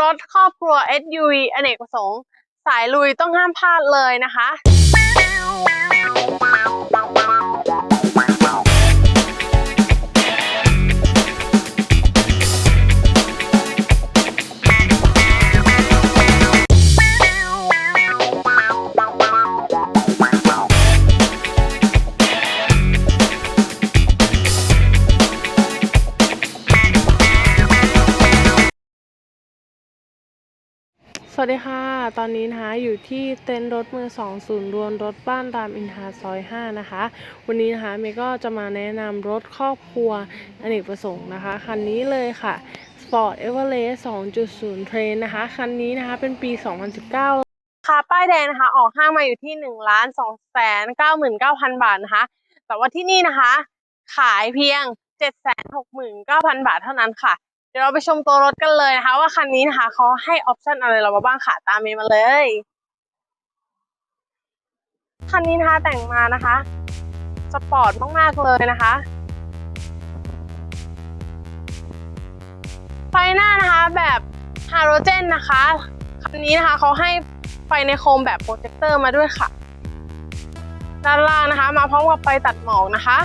รถครอบครัว SUV อเนกประสงค์ สายลุยต้องห้ามพลาดเลยนะคะ สวัสดีค่ะ ตอนนี้นะคะอยู่ที่เต็นท์รถมือสองศูนย์รวมรถบ้านรามอินทราซอย5นะคะ วันนี้นะคะเมย์ก็จะมาแนะนำรถครอบครัวอเนกประสงค์นะคะ คันนี้เลยค่ะ Sport Everest 2.0 Train นะคะ คันนี้นะคะเป็นปี 2019 ค่ะ ป้ายแดงนะคะ ออกห้างมาอยู่ที่1ล้าน2แสน99,000 บาทนะคะ แต่ว่าที่นี่นะคะ ขายเพียง 769,000 บาทเท่านั้นค่ะ ดี๋ยวเราไปชมตัวรถกันเลยนะคะ ว่าคันนี้นะคะเขาให้ออปชันอะไรเรามาบ้างค่ะตามเมย์มาเลยคันนี้นะคะแต่งมานะคะสปอร์ตมากๆเลยนะคะไฟหน้านะคะแบบฮาโลเจนนะคะคันนี้นะคะเขาให้ไฟในโคมแบบโปรเจคเตอร์มาด้วยค่ะ ด้านล่างนะคะ มาพร้อมกับไฟตัดหมอกนะคะ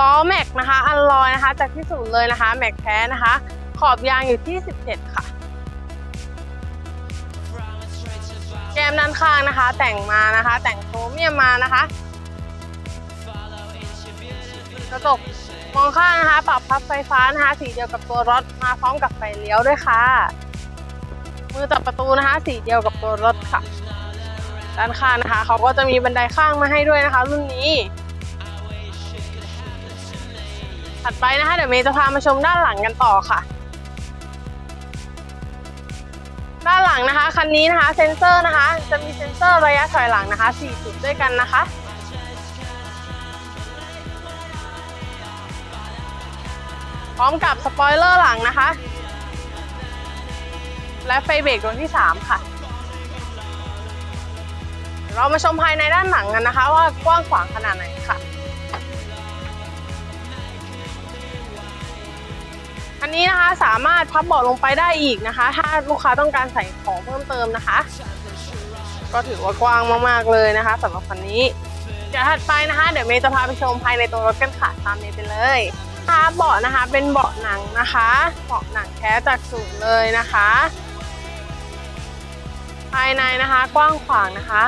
ล้อแม็กนะคะอันลอยนะคะ จากที่ศูนย์เลยนะคะแม็กแท้นะคะ ขอบยางอยู่ที่ 17 ค่ะ แก้มด้านข้างนะคะ แต่งมานะคะ แต่งโครเมียมมานะคะกระจกมองข้างนะคะ ปรับพับไฟฟ้านะคะ สีเดียวกับตัวรถมาพร้อมกับไฟเลี้ยวด้วยค่ะ มือจับประตูนะคะ สีเดียวกับตัวรถค่ะ ด้านข้างนะคะ เขาก็จะมีบันไดข้างมาให้ด้วยนะคะ รุ่นนี้ ถัดไปนะคะเดี๋ยวเมย์จะพามาชมด้านหลังกันต่อค่ะ ด้านหลังนะคะคันนี้นะคะเซ็นเซอร์นะคะ จะมีเซ็นเซอร์ระยะถอยหลังนะคะ4จุดด้วยกันนะคะพร้อมกับสปอยเลอร์หลังนะคะ และไฟเบรกดวงที่ 3 ค่ะ เรามาชมภายในด้านหลังกันนะคะ ว่ากว้างขวางขนาดไหนค่ะ อันนี้นะคะสามารถพับเบาะลงไปได้อีกนะคะ ถ้าลูกค้าต้องการใส่ของเพิ่มเติมนะคะ ก็ถือว่ากว้างมากๆเลยนะคะสำหรับคันนี้ เดี๋ยวถัดไปนะคะ เดี๋ยวเมย์จะพาไปชมภายในตัวรถกันค่ะตามเมย์ไปเลยค่ะเบาะนะคะเป็นเบาะหนังนะคะเบาะหนังแท้จากศูนย์เลยนะคะ ภายในนะคะกว้างขวางนะคะ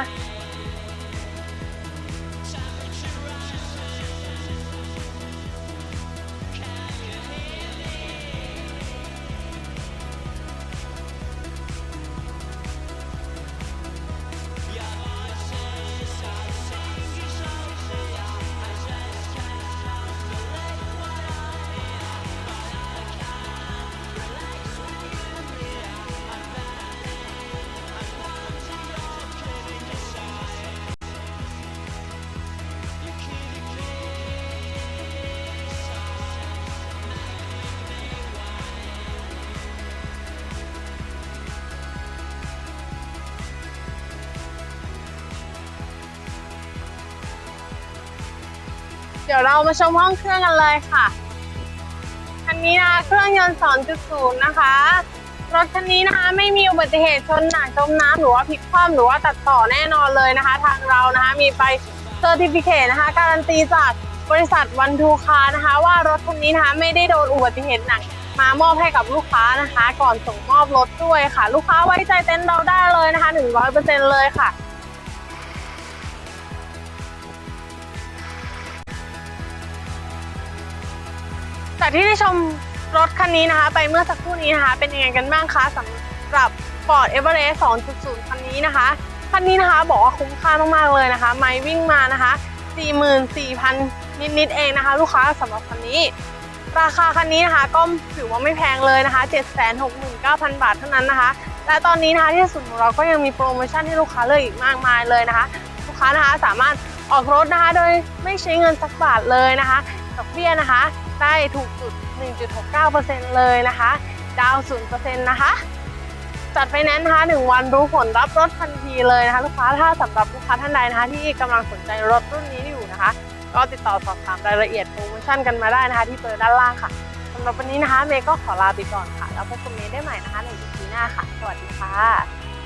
เดี๋ยวเรามาชมห้องเครื่องกันเลยค่ะ คันนี้นะเครื่องยนต์2.0นะคะ รถคันนี้นะคะไม่มีอุบัติเหตุชนหนักจมน้ำหรือว่าพลิกคว่ำหรือว่าตัดต่อแน่นอนเลยนะคะ ทางเรานะคะมีไปเซอร์ติฟิเคนะคะ การันตีจากบริษัทวันทูคานะคะ ว่ารถคันนี้นะคะไม่ได้โดนอุบัติเหตุหนักมามอบให้กับลูกค้านะคะ ก่อนส่งมอบรถด้วยค่ะ ลูกค้าไว้ใจเต็นท์เราได้เลยนะคะ100%เลยค่ะ จากที่ได้ชมรถคันนี้นะคะ ไปเมื่อสักครู่นี้นะคะ เป็นยังไงกันบ้างคะสำหรับ Ford Everest 2.0 คันนี้นะคะ คันนี้นะคะบอกว่าคุ้มค่ามากๆเลยนะคะ ไม่วิ่งมานะคะ 44,000 นิดๆเองนะคะ ลูกค้าสำหรับคันนี้ ราคาคันนี้นะคะก็ถือว่าไม่แพงเลยนะคะ 769,000 บาทเท่านั้นนะคะ และตอนนี้นะคะที่สุดของเราก็ยังมีโปรโมชั่นให้ลูกค้าเลือกอีกมากมายเลยนะคะ ลูกค้านะคะสามารถออกรถนะคะโดยไม่ใช้เงินสักบาทเลยนะคะดอกเบี้ยนะคะ ได้ถูกสุด 1.69%เลยนะคะ ดาว 0%นะคะ จัดไฟแนนซ์นะคะ1วันรู้ผลรับรถทันทีเลยนะคะ ลูกค้าถ้าสำหรับลูกค้าท่านใดนะคะ ที่กำลังสนใจรถรุ่นนี้อยู่นะคะ ก็ติดต่อสอบถามรายละเอียดโปรโมชั่นกันมาได้นะคะ ที่เบอร์ด้านล่างค่ะสำหรับวันนี้นะคะเมย์ก็ขอลาไปก่อนค่ะ แล้วพบกับเมย์ได้ใหม่นะคะใน EP หน้าค่ะ สวัสดีค่ะ